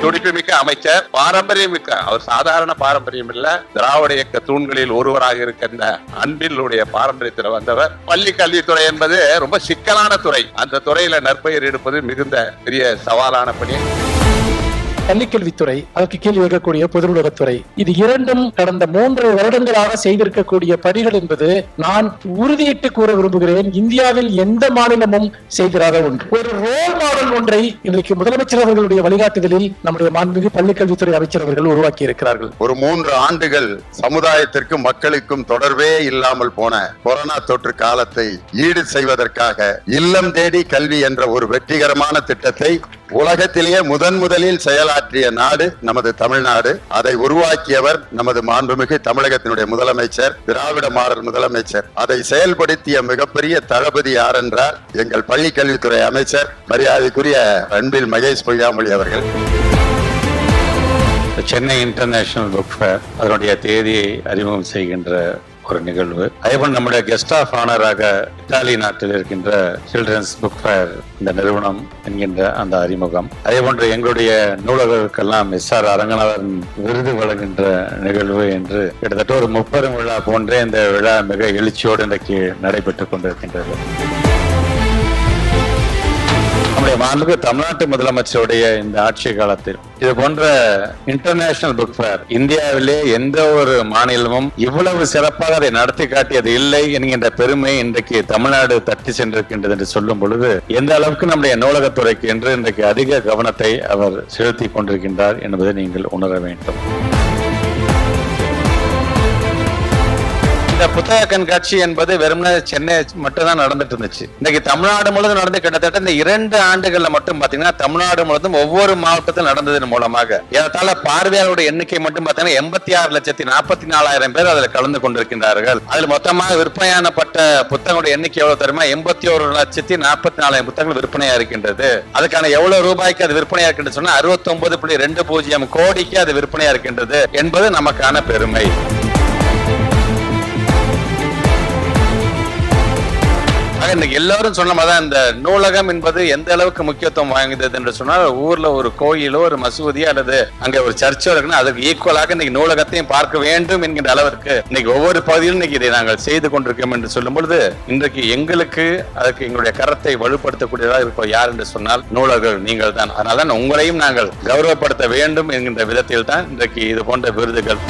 துடிப்புமிக்க அமைச்சர் பாரம்பரியம் மிக்க அவர் சாதாரண பாரம்பரியம் இல்ல திராவிட இயக்க தூண்களில் ஒருவராக இருக்கின்ற அன்பினுடைய பாரம்பரியத்தில் வந்தவர். பள்ளி கல்வித்துறை என்பது ரொம்ப சிக்கலான துறை. அந்த துறையில நற்பெயர் எடுப்பது மிகுந்த பெரிய சவாலான பணி. பள்ளிக்கல்வித்துறை அதற்கு கீழ் இருக்கக்கூடிய பொதுவுலகத்துறை இது இரண்டும் கடந்த மூன்று வருடங்களாக செய்திருக்கக்கூடிய பணிகள் என்பது நான் உறுதியிட்டு கூற விரும்புகிறேன். இந்தியாவில் எந்த மாநிலமும் செய்திராத ஒன்று. ஒரு ரோல் மாடல் ஒன்றை இன்றைக்கு முதலமைச்சர் அவர்களுடைய வழிகாட்டுதலில் நம்முடைய மாண்புமிகு பள்ளிக்கல்வித்துறை அமைச்சர் அவர்கள் உருவாக்கி இருக்கிறார்கள். ஒரு மூன்று ஆண்டுகள் சமுதாயத்திற்கும் மக்களுக்கும் தொடர்பே இல்லாமல் போன கொரோனா தொற்று காலத்தை ஈடு செய்வதற்காக இல்லம் தேடி கல்வி என்ற ஒரு வெற்றிகரமான திட்டத்தை உலகத்திலேயே முதன் முதலில் செயலாற்றிய நாடு நமது தமிழ்நாடு. அதை உருவாக்கியவர் நமது மாண்புமிகு தமிழகத்தினுடைய முதலமைச்சர் திராவிட மாடல் முதலமைச்சர். அதை செயல்படுத்திய மிகப்பெரிய தளபதி யார் என்றால் எங்கள் பள்ளி கல்வித்துறை அமைச்சர் மரியாதைக்குரிய அன்பில் மகேஷ் பொய்யாமொழி அவர்கள். சென்னை இன்டர்நேஷனல் புக் ஃபேர் அதனுடைய தேதியை அறிமுகம் செய்கின்ற ஒரு நிகழ்வு. அதேபோல் நம்முடைய கெஸ்ட் ஆஃப் ஆனராக இத்தாலி நாட்டில் இருக்கின்ற சில்ட்ரன்ஸ் புக் ஃபேர் இந்த நிறுவனம் என்கின்ற அந்த அறிமுகம். அதே போன்று எங்களுடைய நூலகர்களுக்கெல்லாம் எஸ் ஆர் அரங்கநாதன் விருது வழங்குகின்ற நிகழ்வு என்று கிட்டத்தட்ட ஒரு முப்பெரும் விழா போன்றே இந்த விழா மிக எழுச்சியோடு இன்றைக்கு நடைபெற்றுக் கொண்டிருக்கின்றது. நம்முடைய மாண்புக்கு தமிழ்நாட்டு முதலமைச்சருடைய இந்த ஆட்சி காலத்தில். இது போன்ற இன்டர்நேஷனல் புக் ஃபேர் இந்தியாவிலே எந்த ஒரு மாநிலமும் இவ்வளவு சிறப்பாக அதை நடத்தி காட்டியது இல்லை என்கின்ற பெருமை இன்றைக்கு தமிழ்நாடு தட்டி சென்றிருக்கின்றது என்று சொல்லும் பொழுது எந்த அளவுக்கு நம்முடைய நூலகத்துறைக்கு என்று இன்றைக்கு அதிக கவனத்தை அவர் செலுத்தி கொண்டிருக்கின்றார் என்பதை நீங்கள் உணர வேண்டும். இந்த புத்தக கண்காட்சி என்பது வெறுமனே சென்னை மட்டும்தான் நடந்துட்டு இருந்துச்சு. இன்னைக்கு தமிழ்நாடு முழுவதும் நடந்து கிட்டத்தட்ட இந்த இரண்டு ஆண்டுகள்ல மட்டும் பாத்தீங்கன்னா தமிழ்நாடு முழுவதும் ஒவ்வொரு மாவட்டத்திலும் நடந்ததன் மூலமாக ஏறத்தாழ பார்வையாளருடைய எண்ணிக்கை மட்டும் பாத்தீங்கன்னா எண்பத்தி ஆறு லட்சத்தி நாற்பத்தி நாலாயிரம் பேர் அதில் கலந்து கொண்டிருக்கின்றார்கள். அதில் மொத்தமாக விற்பனையானப்பட்ட புத்தகங்களுடைய எண்ணிக்கை எவ்வளவு தெரியுமா? எண்பத்தி ஒரு லட்சத்தி நாற்பத்தி நாலாயிரம் புத்தகங்கள் விற்பனையா இருக்கின்றது. அதுக்கான எவ்வளவு ரூபாய்க்கு அது விற்பனையா இருக்கின்றது சொன்னா அறுபத்தி ஒன்பது புள்ளி ரெண்டு பூஜ்ஜியம் கோடிக்கு அது விற்பனையா இருக்கின்றது என்பது நமக்கான பெருமை. ஆக இன்னைக்கு எல்லாரும் சொன்ன மாதிரி தான் இந்த நூலகம் என்பது எந்த அளவுக்கு முக்கியத்துவம் வாய்ந்தது என்று சொன்னால் ஊர்ல ஒரு கோயிலோ ஒரு மசூதியோ அல்லது அங்க ஒரு சர்ச்சோ இருக்குன்னா அதுக்கு ஈக்குவலாக இன்னைக்கு நூலகத்தையும் பார்க்க வேண்டும் என்கின்ற அளவிற்கு இன்னைக்கு ஒவ்வொரு பகுதியிலும் இன்னைக்கு இதை நாங்கள் செய்து கொண்டிருக்கோம் என்று சொல்லும் பொழுது இன்றைக்கு எங்களுக்கு அதுக்கு எங்களுடைய கரத்தை வலுப்படுத்தக்கூடியதாக இருப்போம் யார் என்று சொன்னால் நூலகர்கள் நீங்கள் தான். அதனால தான் உங்களையும் நாங்கள் கௌரவப்படுத்த வேண்டும் என்கின்ற விதத்தில் தான் இன்றைக்கு இது போன்ற விருதுகள்.